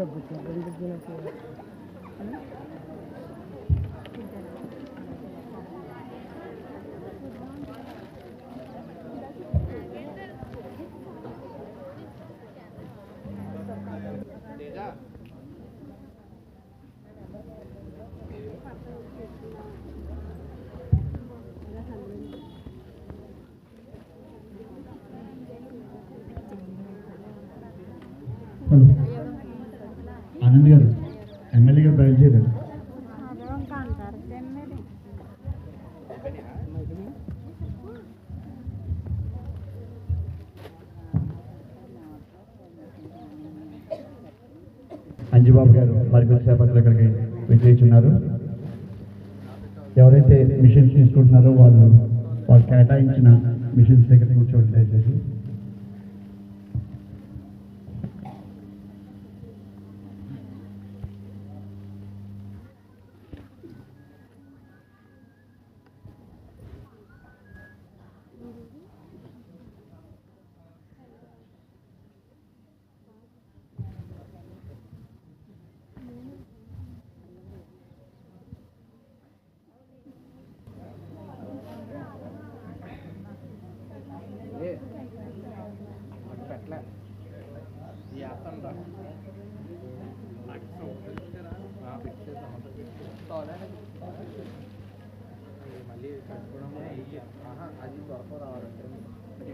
सब बच्चे అంజుబాబు గారు మరికొద్ది సేపట్లో ఇక్కడికి విజయించున్నారు ఎవరైతే మిషన్స్ తీసుకుంటున్నారో వాళ్ళు వాళ్ళు కేటాయించిన మిషన్స్ దగ్గర కూర్చోండి దయచేసి.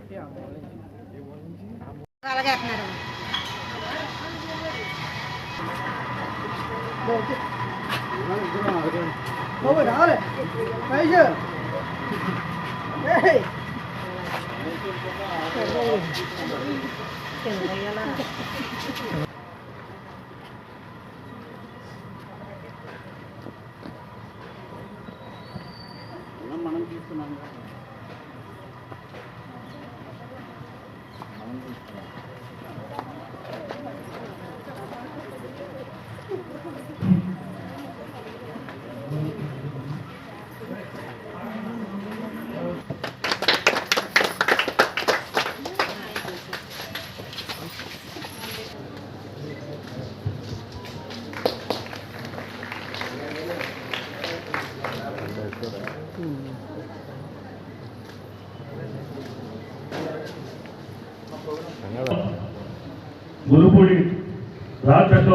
పెట్టి ఆ మూల నుంచి ఏ మూల నుంచి ఆ మూల అలాగే అంటున్నారు మనం తీసుకున్నాం Thank you.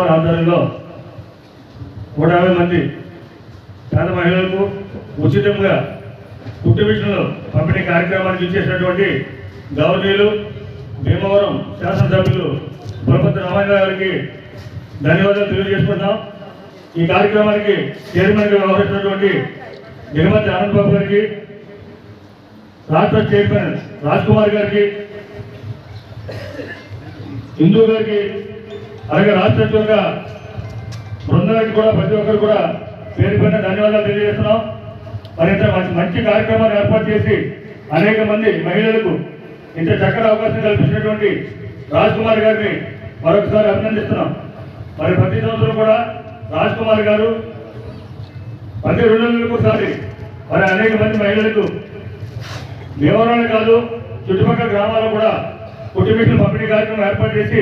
రాజకృష్ణ ఆధ్వర్యంలో నూట యాభై మంది పేద మహిళలకు ఉచితంగా కుట్టు మిషన్లు పంపిణీ కార్యక్రమానికి ఇచ్చేసినటువంటి గౌరవీయులు భీమవరం శాసనసభ్యులు బలపతి రామారావు గారికి ధన్యవాదాలు తెలియజేసుకుంటున్నాం. ఈ కార్యక్రమానికి చైర్మన్గా వ్యవహరించినటువంటి నిర్మతి ఆనంద్ బాబు గారికి రాష్ట్ర చైర్మన్ రాజ్ కుమార్ గారికి హిందూ గారికి అలాగే రాష్ట్ర వ్యాప్తంగా బృందానికి కూడా ప్రతి ఒక్కరు కూడా పేరు పైన ధన్యవాదాలు తెలియజేస్తున్నాం. మరి ఇంత మంచి- మంచి కార్యక్రమాన్ని ఏర్పాటు చేసి అనేక మంది మహిళలకు ఇంత చక్కటి అవకాశం కల్పించినటువంటి రాజ్ కుమార్ గారిని మరొకసారి అభినందిస్తున్నాం. మరి ప్రతి సంవత్సరం కూడా రాజ్ కుమార్ గారు ప్రతి రెండు నెలలకు ఒకసారి మరి అనేక మంది మహిళలకు భీమవరమే కాదు చుట్టుపక్కల గ్రామాల్లో కూడా కుటుంబీకులు పంపిణీ కార్యక్రమం ఏర్పాటు చేసి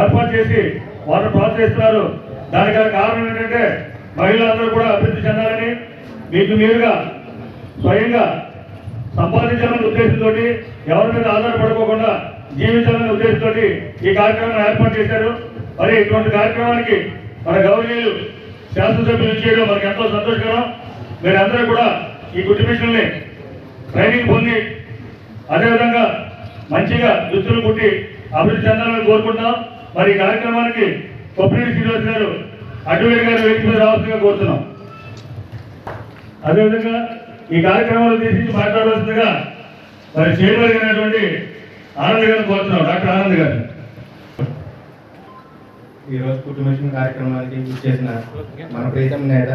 ఏర్పాటు చేసి వారిని ప్రోత్సహిస్తున్నారు. దానికి కారణం ఏంటంటే మహిళలందరూ కూడా అభివృద్ధి చెందాలని మీకు మీరుగా స్వయంగా సంపాదించాలనే ఉద్దేశంతో ఎవరి మీద ఆధారపడుకోకుండా జీవించాలనే ఉద్దేశంతో ఈ కార్యక్రమాన్ని ఏర్పాటు చేశారు. మరి ఇటువంటి కార్యక్రమానికి మన గౌరవనీయులు శాసనసభ్యులు చేయడం మనకి ఎంతో సంతోషకరం. మీరందరూ కూడా ఈ కుటుంబ ట్రైనింగ్ పొంది అదేవిధంగా మంచిగా దుస్తులు కుట్టి అభివృద్ధి చెందాలని కోరుకుంటున్నాం. మరి ఈ కార్యక్రమానికి కొప్పిరెడ్డి శ్రీనివాస్ గారు అడ్వకేట్ గారు వేదిక మీద రావాల్సిందిగా కోరుతున్నాం. అదేవిధంగా ఈ కార్యక్రమాలు తీసి మాట్లాడవలసిందిగా మరి చైర్మన్ అయినటువంటి ఆనంద్ గారిని కోరుతున్నాం. డాక్టర్ ఆనంద్ గారు. ఈరోజు కుటుంబేషన్ కార్యక్రమానికి ఇచ్చేసిన మన ప్రీతం నేత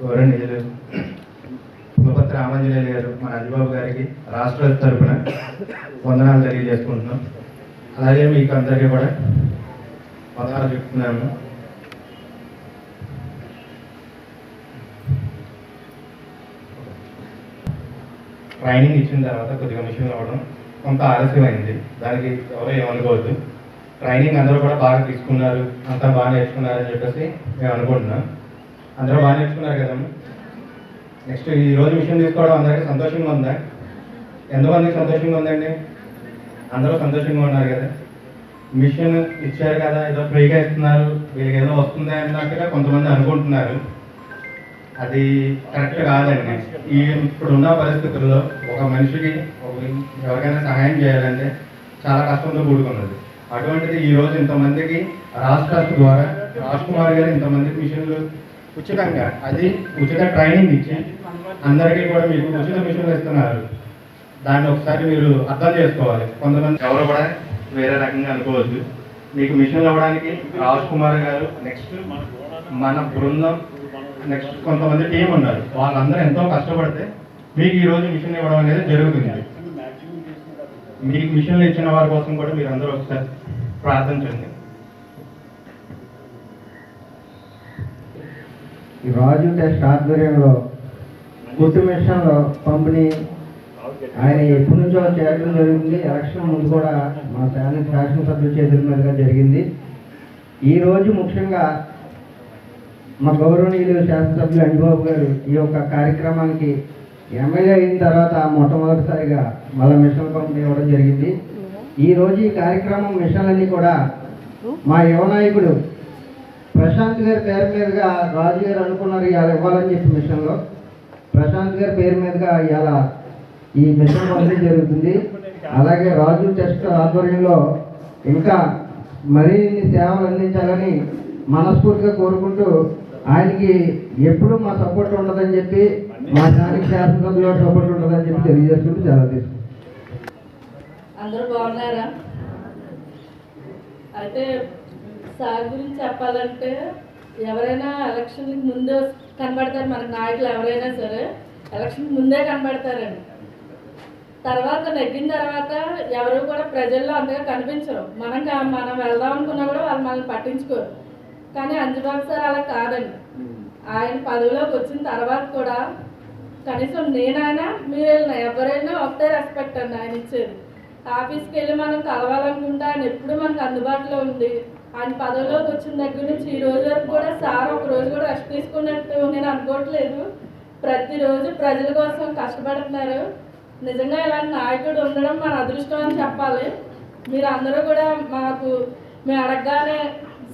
కోరండి కులపత్ర రామాంజనేయులు గారు మన అజిబాబు గారికి రాష్ట్ర తరపున వందనాలు తెలియజేసుకుంటున్నాం. అలాగే మీకు అందరికీ కూడా వందనాలు చెప్తున్నాము ట్రైనింగ్ ఇచ్చిన తర్వాత కొద్దిగా మిషన్ రావడం కొంత ఆలస్యమైంది. దానికి ఎవరో ఏమనుకోవద్దు ట్రైనింగ్ అందరూ కూడా బాగా తీసుకున్నారు. అంతా బాగా నేర్చుకున్నారు అని చెప్పేసి మేము అనుకుంటున్నాం. అందరూ బాగా నేర్చుకున్నారు కదమ్మా? నెక్స్ట్ ఈ రోజు మిషన్ తీసుకోవడం అందరికీ సంతోషంగా ఉందా? ఎంతమందికి సంతోషంగా ఉందండి? అందరూ సంతోషంగా ఉన్నారు కదా. మిషన్ ఇచ్చారు కదా ఏదో ఫ్రీగా ఇస్తున్నారు వీళ్ళకి ఏదో వస్తుంది అన్నట్టుగా కొంతమంది అనుకుంటున్నారు. అది కరెక్ట్ కాదండి. ఈ ఇప్పుడున్న పరిస్థితుల్లో ఒక మనిషికి ఎవరికైనా సహాయం చేయాలంటే చాలా కష్టంతో కూడుకున్నది. అటువంటిది ఈ రోజు ఇంతమందికి రాష్ట్ర ద్వారా రాజ్ కుమార్ గారు ఇంతమందికి మిషన్లు ఉచితంగా అది ఉచిత ట్రైనింగ్ ఇచ్చి అందరికీ కూడా మీకు ఉచిత మిషన్లు ఇస్తున్నారు. దాన్ని ఒకసారి మీరు అర్థం చేసుకోవాలి. కొంతమంది ఎవరు కూడా వేరే రకంగా అనుకోవద్దు. మీకు మిషన్లు ఇవ్వడానికి రాజ్ కుమార్ గారు నెక్స్ట్ మన బృందం నెక్స్ట్ కొంతమంది టీం ఉన్నారు. వాళ్ళందరూ ఎంతో కష్టపడితే మీకు ఈ రోజు మిషన్ ఇవ్వడం అనేది జరుగుతుంది. మీకు మిషన్లు ఇచ్చిన వారి కోసం కూడా మీరు అందరూ ఒకసారి ప్రార్థించండి ఈ రాజు టెస్ట్ ఆధ్వర్యంలో గుర్తు మిషన్లో పంపిణీ ఆయన ఎప్పటి నుంచో చేయడం జరుగుతుంది ఎలక్షన్ ముందు కూడా మా శాసన శాసనసభ్యుల చేతుల మీదుగా జరిగింది. ఈరోజు ముఖ్యంగా మా గౌరవనీయులు శాసనసభ్యులు అంజబాబు గారు ఈ యొక్క కార్యక్రమానికి ఎమ్మెల్యే అయిన తర్వాత మొట్టమొదటిసారిగా మళ్ళీ మిషన్ పంపిణీ ఇవ్వడం జరిగింది. ఈరోజు ఈ కార్యక్రమం మిషన్లన్నీ కూడా మా యువ నాయకుడు ప్రశాంత్ గారి పేరు మీదుగా రాజు గారు అనుకున్నారు ఇవాళ ఇవ్వాలని చెప్పి మిషన్లో. ప్రశాంత్ గారి పేరు మీదుగా ఇలా ఈ మిషన్ పంపిణీ జరుగుతుంది. అలాగే రాజు టెస్ట్ ఆధ్వర్యంలో ఇంకా మరిన్ని సేవలు అందించాలని మనస్ఫూర్తిగా కోరుకుంటూ ఆయనకి ఎప్పుడూ మా సపోర్ట్ ఉండదని చెప్పి మా స్థానిక శాసనసభ్యుల సపోర్ట్ ఉండదని చెప్పి తెలియజేసుకుంటూ చాలా తీసుకుంటాం అందరూ బాగున్నారా? అయితే సార్ గురించి చెప్పాలంటే ఎవరైనా ఎలక్షన్కి ముందే కనబడతారు మన నాయకులు ఎవరైనా సరే ఎలక్షన్కి ముందే కనబడతారండి. తర్వాత నెగ్గిన తర్వాత ఎవరు కూడా ప్రజల్లో అంతగా కనిపించరు. మనం మనం వెళ్దాం అనుకున్నా కూడా వాళ్ళు మనల్ని పట్టించుకోరు. కానీ అంజబాబు సార్ అలా కాదండి. ఆయన పదవిలోకి వచ్చిన తర్వాత కూడా కనీసం నేనైనా మీరైనా ఎవరైనా ఒకటే రెస్పెక్ట్ అండి ఆయన ఇచ్చేది. ఆఫీస్కి వెళ్ళి మనం కలవాలనుకుంటే ఆయన ఎప్పుడు మనకు అందుబాటులో ఉంది ఆయన పదవిలోకి వచ్చిన దగ్గర నుంచి ఈ రోజు వరకు కూడా సార్ ఒక రోజు కూడా రెస్ట్ తీసుకున్నట్టు నేను అనుకోవట్లేదు. ప్రతిరోజు ప్రజల కోసం కష్టపడుతున్నారు. నిజంగా ఇలాంటి నాయకుడు ఉండడం మన అదృష్టం అని చెప్పాలి. మీరు అందరూ కూడా మాకు మేము అడగగానే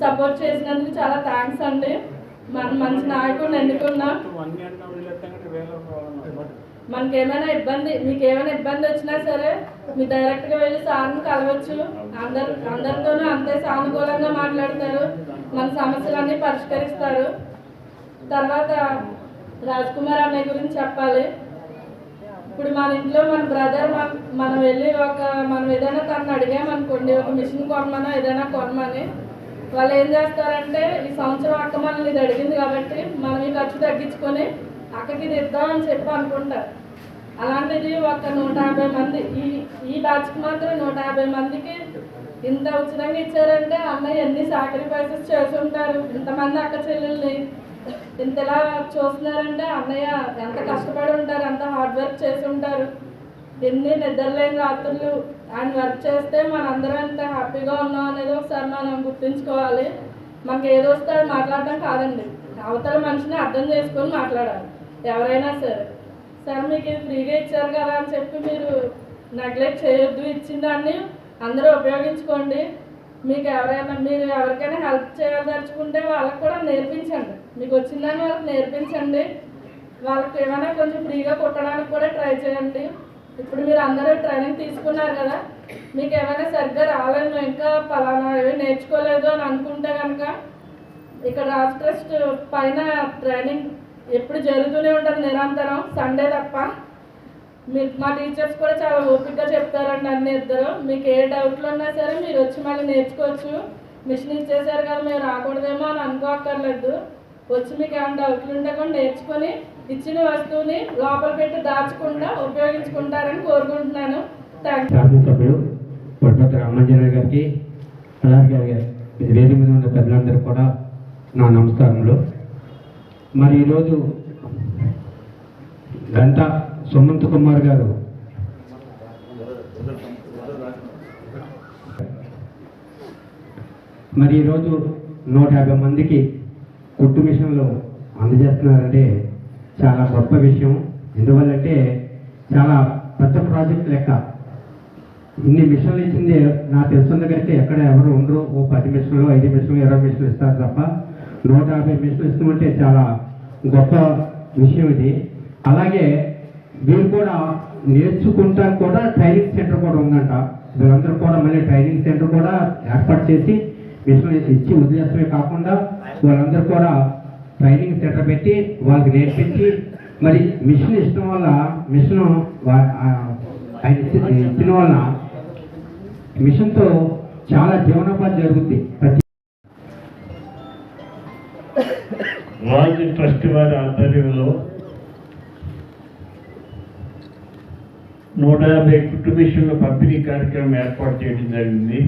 సపోర్ట్ చేసినందుకు చాలా థ్యాంక్స్ అండి. మనం మంచి నాయకుడిని ఎన్నుకున్నాం మనకి ఏమైనా ఇబ్బంది మీకు ఏమైనా ఇబ్బంది వచ్చినా సరే మీ డైరెక్ట్గా వెళ్ళి సార్ని కలవచ్చు. అందరు అందరితోనూ అంతే సానుకూలంగా మాట్లాడతారు. మన సమస్యలన్నీ పరిష్కరిస్తారు. తర్వాత రాజ్ కుమార్ అన్నయ్య గురించి చెప్పాలి. ఇప్పుడు మన ఇంట్లో మన బ్రదర్ మనం వెళ్ళి ఒక మనం ఏదైనా తనని అడిగామనుకోండి ఒక మిషన్ కొనమనో ఏదైనా కొనమని వాళ్ళు ఏం చేస్తారంటే ఈ సంవత్సరం అక్క మనల్ని ఇది అడిగింది కాబట్టి మనం ఈ ఖర్చు తగ్గించుకొని అక్కకి ఇది చెప్పి అనుకుంటారు. అలాంటిది ఒక నూట యాభై మంది. ఈ ఈ బ్యాచ్కి మాత్రం నూట యాభై మందికి ఇంత ఉచితంగా ఇచ్చారంటే అన్నయ్య ఎన్ని సాక్రిఫైసెస్ చేసి ఉంటారు ఇంతమంది అక్క చెల్లెల్ని ఇంతలా చూస్తున్నారంటే అన్నయ్య ఎంత కష్టపడి ఉంటారు? ఎంత హార్డ్ వర్క్ చేసి ఉంటారు? ఎన్ని నిద్రలేని రాత్రులు ఆయన వర్క్ చేస్తే మనందరం ఎంత హ్యాపీగా ఉన్నాం అనేది ఒకసారి మనం గుర్తుంచుకోవాలి. మనకి ఏదో వస్తే అది మాట్లాడడం కాదండి. అవతల మనిషిని అర్థం చేసుకొని మాట్లాడాలి. ఎవరైనా సరే సార్ మీకు ఇది ఫ్రీగా ఇచ్చారు కదా అని చెప్పి మీరు నెగ్లెక్ట్ చేయొద్దు ఇచ్చిన దాన్ని అందరూ ఉపయోగించుకోండి. మీకు ఎవరైనా మీరు ఎవరికైనా హెల్ప్ చేయదలుచుకుంటే వాళ్ళకి కూడా నేర్పించండి. మీకు వచ్చిందని వాళ్ళకి నేర్పించండి. వాళ్ళకి ఏమైనా కొంచెం ఫ్రీగా కుట్టడానికి కూడా ట్రై చేయండి. ఇప్పుడు మీరు అందరూ ట్రైనింగ్ తీసుకున్నారు కదా మీకు ఏమైనా సరిగ్గా రాలేదు ఇంకా పలానా ఏమీ నేర్చుకోలేదు అని అనుకుంటే కనుక ఇక్కడ రాష్ట్ర ట్రస్ట్ పైన ట్రైనింగ్ ఎప్పుడు జరుగుతూనే ఉంటుంది నిరంతరం. సండే తప్ప మీరు మా టీచర్స్ కూడా చాలా ఓపికగా చెప్తారండి అన్ని ఇద్దరు. మీకు ఏ డౌట్లు ఉన్నా సరే మీరు వచ్చి మళ్ళీ నేర్చుకోవచ్చు. మిషన్ ఇచ్చేసారు కదా మేము రాకూడదేమో అని అనుకోక్కర్లేదు. వచ్చి మీకు ఏమైనా డౌట్లు ఉంటే కూడా నేర్చుకొని ఇచ్చిన వస్తువుని లోపల పెట్టి దాచకుండా ఉపయోగించుకుంటారని కోరుకుంటున్నాను. థ్యాంక్ శాసనసభ్యుడు గారికి అలాగే వేదిక మీద ఉన్న పెద్దలందరూ కూడా నా నమస్కారంలో మరి ఈరోజు గంట సుమంత్ కుమార్ గారు. మరి ఈరోజు నూట యాభై మందికి కుట్టు మిషన్లు అందజేస్తున్నారంటే చాలా గొప్ప విషయం. ఎందువల్లంటే చాలా పెద్ద ప్రాజెక్ట్ లెక్క. ఇన్ని మిషన్లు ఇచ్చింది నాకు తెలిసిన దగ్గరైతే ఎక్కడ ఎవరు ఉండరు. ఓ పది మిషన్లు ఐదు మిషన్లు ఇరవై మిషన్లు ఇస్తారు తప్ప నూట యాభై మిషన్లు ఇస్తామంటే చాలా గొప్ప విషయం ఇది. అలాగే వీళ్ళు కూడా నేర్చుకుంటానికి కూడా ట్రైనింగ్ సెంటర్ కూడా ఉందంట. వీళ్ళందరూ కూడా మళ్ళీ ట్రైనింగ్ సెంటర్ కూడా ఏర్పాటు చేసి విషయం ఇచ్చి వదిలేస్తమే కాకుండా వాళ్ళందరూ కూడా ట్రైనింగ్ సెంటర్ పెట్టి వాళ్ళకి నేర్పించి మరి మిషన్ ఇష్టం వల్ల మిషన్ ఆయన ఇచ్చిన వల్ల మిషన్తో చాలా జీవనోపాధి జరుగుతుంది ప్రతి రాజు ట్రస్ట్ వారి ఆధ్వర్యంలో నూట యాభై కుటుంబీషన్ల పంపిణీ కార్యక్రమం ఏర్పాటు చేయడం జరిగింది.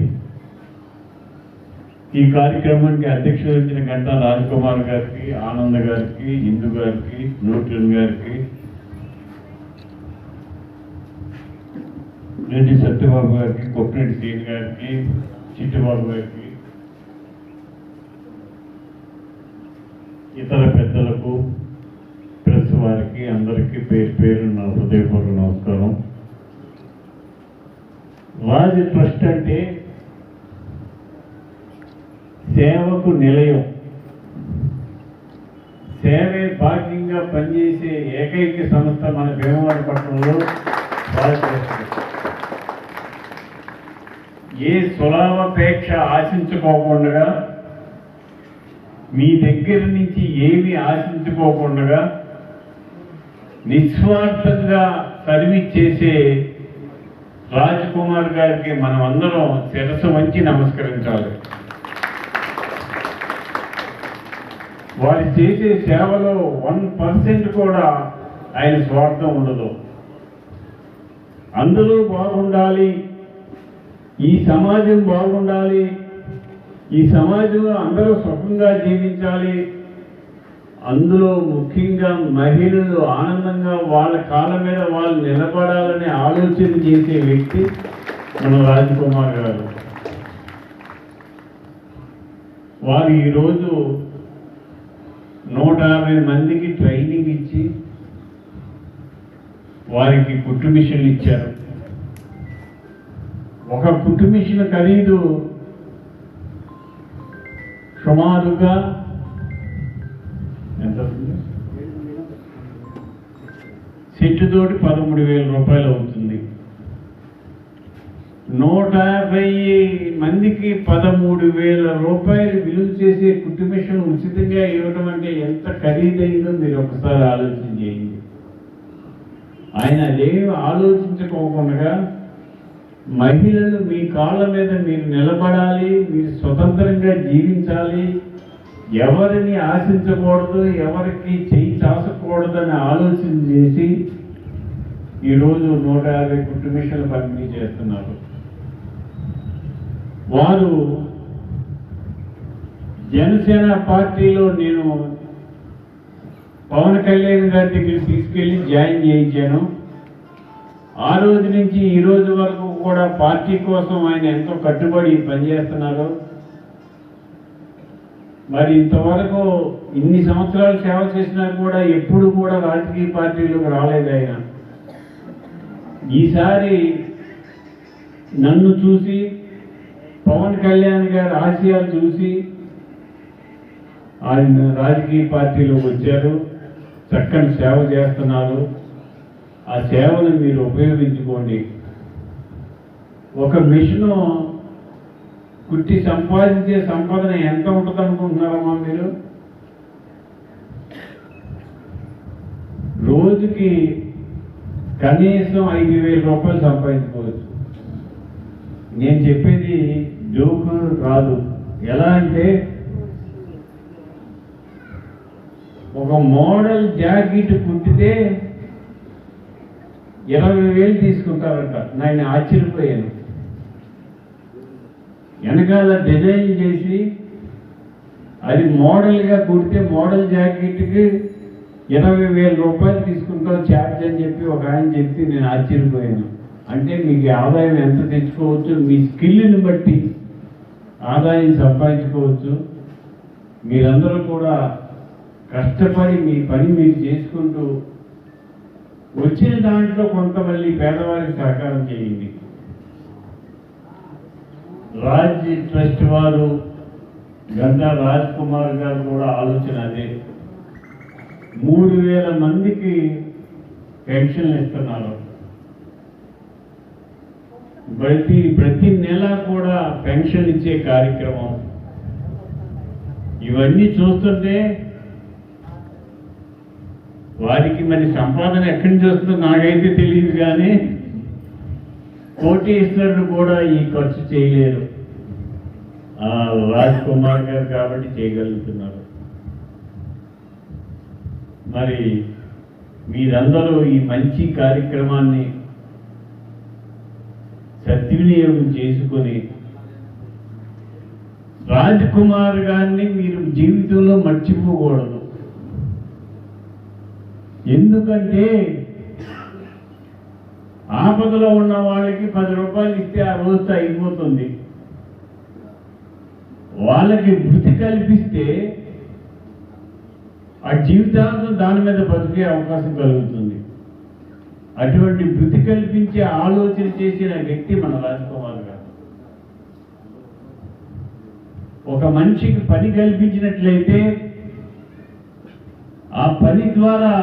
ఈ కార్యక్రమానికి అధ్యక్షులు వచ్చిన గంటా రాజ్కుమార్ గారికి ఆనంద్ గారికి ఇందు గారికి న్యూటన్ గారికి రెడ్డి సత్యబాబు గారికి కొప్పిరెడ్డి సీన్ గారికి చిట్టుబాబు గారికి ఇతర పెద్దలకు ప్రెస్ వారికి అందరికీ పేరు పేరు నా హృదయపూర్వక నమస్కారం. రాజ్ ట్రస్ట్ అంటే సేవకు నిలయం. సేవే భాగ్యంగా పనిచేసే ఏకైక సంస్థ మన భీమవరం పట్టణంలో ఏ సులాభాపేక్ష ఆశించుకోకుండా మీ దగ్గర నుంచి ఏమి ఆశించుకోకుండా నిస్వార్థంగా సర్వీస్ చేసే కుమార్ గారికి మనం అందరం శిరసు వంచి నమస్కరించాలి. వారు చేసే సేవలో వన్ పర్సెంట్ కూడా ఆయన స్వార్థం ఉండదు. అందరూ బాగుండాలి ఈ సమాజం బాగుండాలి ఈ సమాజంలో అందరూ సుఖంగా జీవించాలి. అందులో ముఖ్యంగా మహిళలు ఆనందంగా వాళ్ళ కాళ్ళ మీద వాళ్ళు నిలబడాలని ఆలోచన చేసే వ్యక్తి మన రాజ్కుమార్ గారు. వారు ఈరోజు నూట యాభై మందికి ట్రైనింగ్ ఇచ్చి వారికి కుట్టు మిషన్లు ఇచ్చారు. ఒక కుట్టు మిషన్ ఖరీదు సుమారుగా ఎంత సెట్టుతోటి పదమూడు వేల రూపాయలు అవుతుంది. నూట యాభై మందికి పదమూడు వేల రూపాయలు విలువ చేసే కుట్టు మిషన్ ఉచితంగా ఇవ్వడం అంటే ఎంత ఖరీదైందో మీరు ఒకసారి ఆలోచన చేయండి. ఆయన అదే ఆలోచించుకోకుండా మహిళలు మీ కాళ్ళ మీద మీరు నిలబడాలి మీరు స్వతంత్రంగా జీవించాలి. ఎవరిని ఆశించకూడదు ఎవరికి చేయి చాసకూడదని ఆలోచన చేసి ఈరోజు నూట యాభై కుట్టు పంపిణీ చేస్తున్నారు. వారు జనసేన పార్టీలో నేను పవన్ కళ్యాణ్ గారి దగ్గర తీసుకెళ్ళి జాయిన్ చేయించాను. ఆ రోజు నుంచి ఈ రోజు వరకు కూడా పార్టీ కోసం ఆయన ఎంతో కట్టుబడి పనిచేస్తున్నారు మరి ఇంతవరకు ఇన్ని సంవత్సరాలు సేవ చేసినా కూడా ఎప్పుడు కూడా రాజకీయ పార్టీలకు రాలేదు ఆయన. ఈసారి నన్ను చూసి పవన్ కళ్యాణ్ గారి ఆశయాలు చూసి ఆయన రాజకీయ పార్టీలోకి వచ్చారు. చక్కని సేవ చేస్తున్నారు. ఆ సేవను మీరు ఉపయోగించుకోండి. ఒక మిషను కుట్టి సంపాదించే సంపాదన ఎంత ఉంటుంది అనుకుంటున్నారమ్మా మీరు? రోజుకి కనీసం ఐదు వేల రూపాయలు సంపాదించుకోవచ్చు. నేను చెప్పేది జోకు కాదు ఎలా అంటే ఒక మోడల్ జాకెట్ కుట్టితే ఇరవై వేలు తీసుకుంటారంట. నేను ఆశ్చర్యపోయాను. వెనకాల డిజైన్ చేసి అది మోడల్గా కుడితే మోడల్ జాకెట్కి ఇరవై వేల రూపాయలు తీసుకుంటాం ఛార్జ్ అని చెప్పి ఒక ఆయన చెప్తే నేను ఆశ్చర్యపోయాను. అంటే మీకు ఆదాయం ఎంత తెచ్చుకోవచ్చు? మీ స్కిల్ని బట్టి ఆదాయం సంపాదించుకోవచ్చు. మీరందరూ కూడా కష్టపడి మీ పని మీరు చేసుకుంటూ వచ్చిన దాంట్లో కొంత మళ్ళీ పేదవారికి సహకారం చేయండి. రాజ్ ట్రస్ట్ వారు గంగా రాజ్ కుమార్ గారు కూడా ఆలోచన అదే. మూడు వేల మందికి పెన్షన్లు ఇస్తున్నారు. ప్రతి ప్రతి నెల కూడా పెన్షన్ ఇచ్చే కార్యక్రమం. ఇవన్నీ చూస్తుంటే వారికి మరి సంపాదన ఎక్కడి నుంచి వస్తుందో నాకైతే తెలియదు కానీ కోటీశ్వరుడు కూడా ఈ ఖర్చు చేయలేరు. ఆ రాజ్ కుమార్ గారు కాబట్టి చేయగలుగుతున్నారు. మరి మీరందరూ ఈ మంచి కార్యక్రమాన్ని సద్వినియోగం చేసుకొని రాజ్ కుమార్ గారిని మీరు జీవితంలో మర్చిపోకూడదు. ఎందుకంటే ఆపదలో ఉన్న వాళ్ళకి పది రూపాయలు ఇస్తే ఆ రోజుతో అయిపోతుంది. వాళ్ళకి వృత్తి కల్పిస్తే ఆ జీవితాంతం దాని మీద బతికే అవకాశం కలుగుతుంది. అటువంటి వృత్తి కల్పించే ఆలోచన చేసిన వ్యక్తి మన రాజ్కుమార్ గారు ఒక మనిషికి పని కల్పించినట్లయితే ఆ పని ద్వారా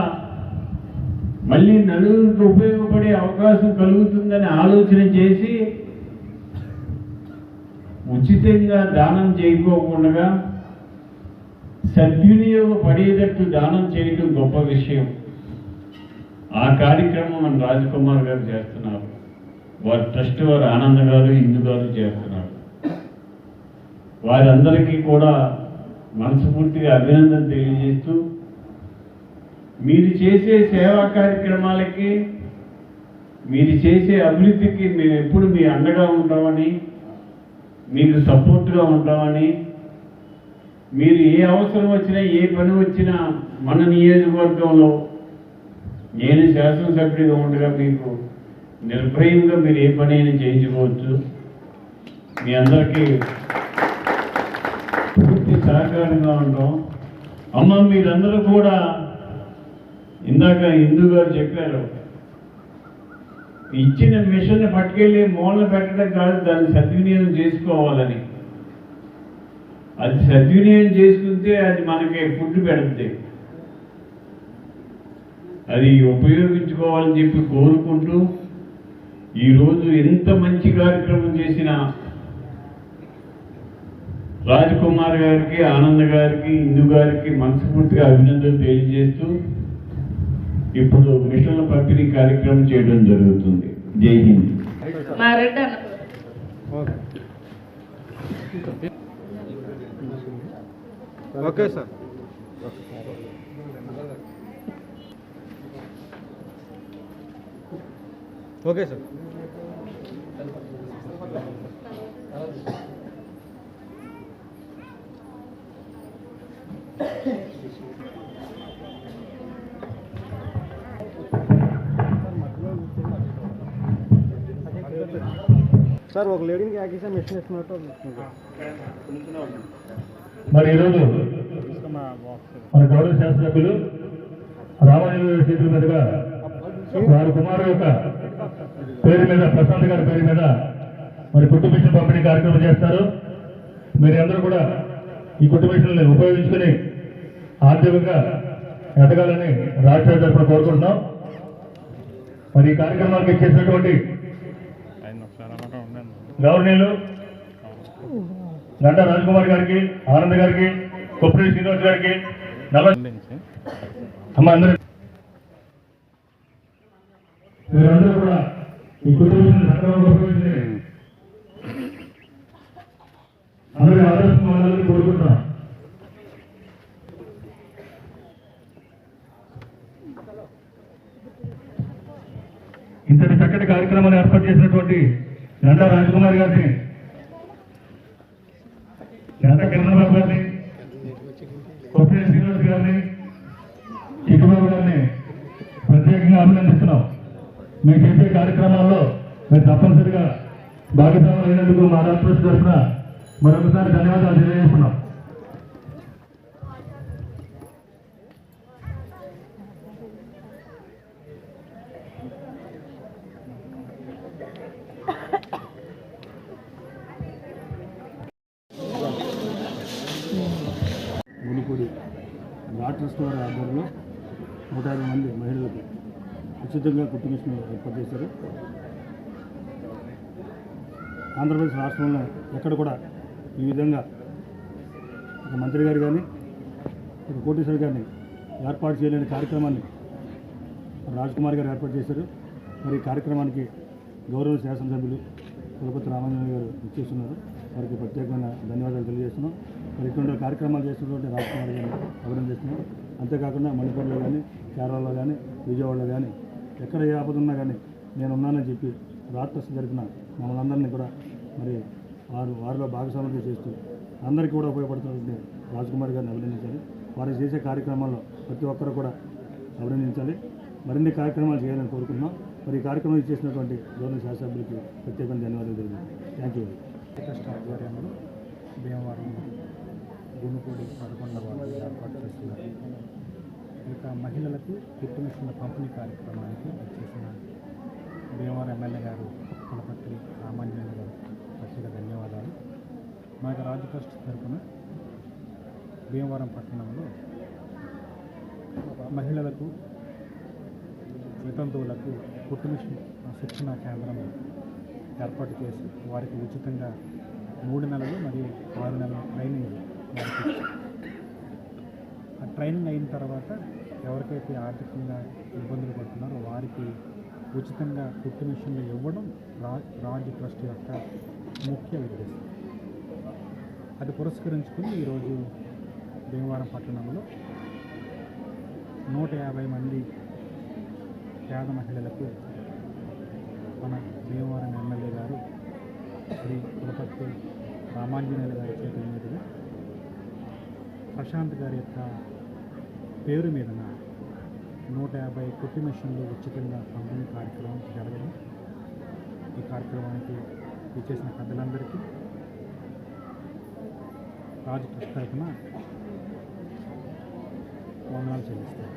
మళ్ళీ నలుగురికి ఉపయోగపడే అవకాశం కలుగుతుందని ఆలోచన చేసి ఉచితంగా దానం చేయకోకుండా సద్వినియోగపడేటట్టు దానం చేయటం గొప్ప విషయం. ఆ కార్యక్రమం మన రాజకుమార్ గారు చేస్తున్నారు. వారి ట్రస్ట్ వారు ఆనంద్ గారు ఇందు గారు చేస్తున్నారు. వారందరికీ కూడా మనస్ఫూర్తిగా అభినందన తెలియజేస్తూ మీరు చేసే సేవా కార్యక్రమాలకి మీరు చేసే అభివృద్ధికి మేము ఎప్పుడు మీ అండగా ఉంటామని మీకు సపోర్ట్గా ఉంటామని మీరు ఏ అవసరం వచ్చినా ఏ పని వచ్చినా మన నియోజకవర్గంలో నేను శాసనసభ్యుడిగా ఉండగా మీకు నిర్భయంగా మీరు ఏ పని అయినా చేయించుకోవచ్చు. మీ అందరికీ పూర్తి సహకారంగా ఉంటాం. అమ్మ మీరందరూ కూడా ఇందాక ఇందు గారు చెప్పారు ఇచ్చిన మిషన్ పట్టుకెళ్ళి మూలన పెట్టడం కాదు దాన్ని సద్వినియోగం చేసుకోవాలని. అది సద్వినియోగం చేసుకుంటే అది మనకి ఫుడ్ పెడుతుంది అది ఉపయోగించుకోవాలని చెప్పి కోరుకుంటూ ఈరోజు ఎంత మంచి కార్యక్రమం చేసిన రాజకుమార్ గారికి ఆనంద్ గారికి ఇందు గారికి మనస్ఫూర్తిగా అభినందనలు తెలియజేస్తూ ఇప్పుడు మిషన్ల పంపిణీ కార్యక్రమం చేయడం జరుగుతుంది. జై Hind. Okay sir. Okay sir. Sir ఒక లేడీకి యాకేసా మిషన్ ఇస్తున్నట్టు మరి ఈరోజు మన గౌరవ శాసనసభ్యులు రామాయణ చేతుల మీదుగా వారి కుమారు యొక్క పేరు మీద ప్రశాంత్ గారి పేరు మీద మరి కుట్టు మిషన్ పంపిణీ కార్యక్రమం చేస్తారు. మీరు అందరూ కూడా ఈ కుట్టు మిషన్లు ఉపయోగించుకుని ఆర్థికంగా ఎదగాలని రాష్ట్ర తరఫున కోరుకుంటున్నాం. మరి ఈ కార్యక్రమానికి ఇచ్చేసినటువంటి గవర్నీలు గంటా రాజకుమార్ గారికి ఆనంద్ గారికి కొప్పటి శ్రీనివాస్ గారికి అమ్మ అందరూ మీరందరూ కూడా ఈ కుటుంబం అందరూ ఆదర్శం వాళ్ళని కోరుకుంటున్నాం. ఇంతటి చక్కటి కార్యక్రమాన్ని ఏర్పాటు చేసినటువంటి గంటా రాజకుమార్ గారిని. గంట కిరణబాబు గారిని. కొప్పటి శ్రీనివాస్ గారిని. చిట్టుబాబు అభినందిస్తున్నాం. మేము చేసే కార్యక్రమాల్లో మీరు తప్పనిసరిగా భాగస్వాములు అయినందుకు మా రాష్ట్ర తరఫున మరొకసారి ధన్యవాదాలు తెలియజేస్తున్నాం గునిపూడి లా ట్రస్ట్ వారి ఆధ్వర్యంలో నూట యాభై మంది మహిళలకు ఉచితంగా కుట్టు ఏర్పాటు చేశారు. ఆంధ్రప్రదేశ్ రాష్ట్రంలో ఎక్కడ కూడా ఈ విధంగా ఒక మంత్రి గారు కానీ ఒక కోటేశ్వర గారిని ఏర్పాటు చేయలేని కార్యక్రమాన్ని రాజ్ కుమార్ గారు ఏర్పాటు చేశారు. మరి ఈ కార్యక్రమానికి గౌరవ శాసనసభ్యులు కులపతి రామాంజన గారు ఇచ్చేస్తున్నారు వారికి ప్రత్యేకమైన ధన్యవాదాలు తెలియజేస్తున్నాం. మరి ఇటువంటి కార్యక్రమాలు చేస్తున్నటువంటి రాజ్ కుమార్ గారిని అభినందిస్తున్నాం. అంతేకాకుండా మణిపూర్లో కానీ కేరళలో కానీ విజయవాడలో కానీ ఎక్కడ ఏ ఆపద ఉన్నా కానీ నేను ఉన్నానని చెప్పి రాత్రస్ జరిపిన మమ్మల్ని అందరినీ కూడా మరి వారు వారిలో భాగస్వామ్యం చేస్తూ అందరికీ కూడా ఉపయోగపడుతున్నటువంటి రాజ్కుమార్ గారిని అభినందించాలి. వారు చేసే కార్యక్రమాల్లో ప్రతి ఒక్కరు కూడా అభినందించాలి. మరిన్ని కార్యక్రమాలు చేయాలని కోరుకుంటున్నాం. మరి ఈ కార్యక్రమం ఇచ్చేసినటువంటి గవర్నర్ శాసనసభ్యులకి ప్రత్యేకంగా ధన్యవాదాలు తెలియజేస్తాను థ్యాంక్ యూ ట్రస్ట్ ఆధ్వర్యంలో భీమవరం గునుపూడి పదకొండవ ఏర్పాటు చేస్తున్నారు. ఇక మహిళలకు కుట్టు మిషన్ల పంపిణీ కార్యక్రమానికి వచ్చేసిన భీమవరం ఎమ్మెల్యే గారు కులపత్రి రామాంజనేయ గారు ప్రత్యేక ధన్యవాదాలు. మా యొక్క రాజు ట్రస్ట్ తరఫున భీమవరం పట్టణంలో మహిళలకు వితంతువులకు కుట్టు మిషన్ శిక్షణ కేంద్రం ఏర్పాటు చేసి వారికి ఉచితంగా మూడు నెలలు మరియు ఆరు నెలల ట్రైనింగ్ వారికి ట్రైనింగ్ అయిన తర్వాత ఎవరికైతే ఆర్థికంగా ఇబ్బందులు పడుతున్నారో వారికి ఉచితంగా కుట్టు మిషన్లు ఇవ్వడం రా రాజ్ ట్రస్ట్ యొక్క ముఖ్య ఉద్దేశం. అది పురస్కరించుకుని ఈరోజు భీమవరం పట్టణంలో నూట యాభై మంది పేద మహిళలకు మన భీమవరం ఎమ్మెల్యే గారు శ్రీ కులపతి రామాంజనేయులు గారి చేతుల మీదుగా ప్రశాంత్ గారి యొక్క పేరు మీదన నూట యాభై కుట్టి మిషన్లు ఉచితంగా పంపిణీ కార్యక్రమం జరగడం. ఈ కార్యక్రమానికి ఇచ్చేసిన పెద్దలందరికీ రాజు ట్రస్ట్ తరఫున వందనాలు చెల్లిస్తారు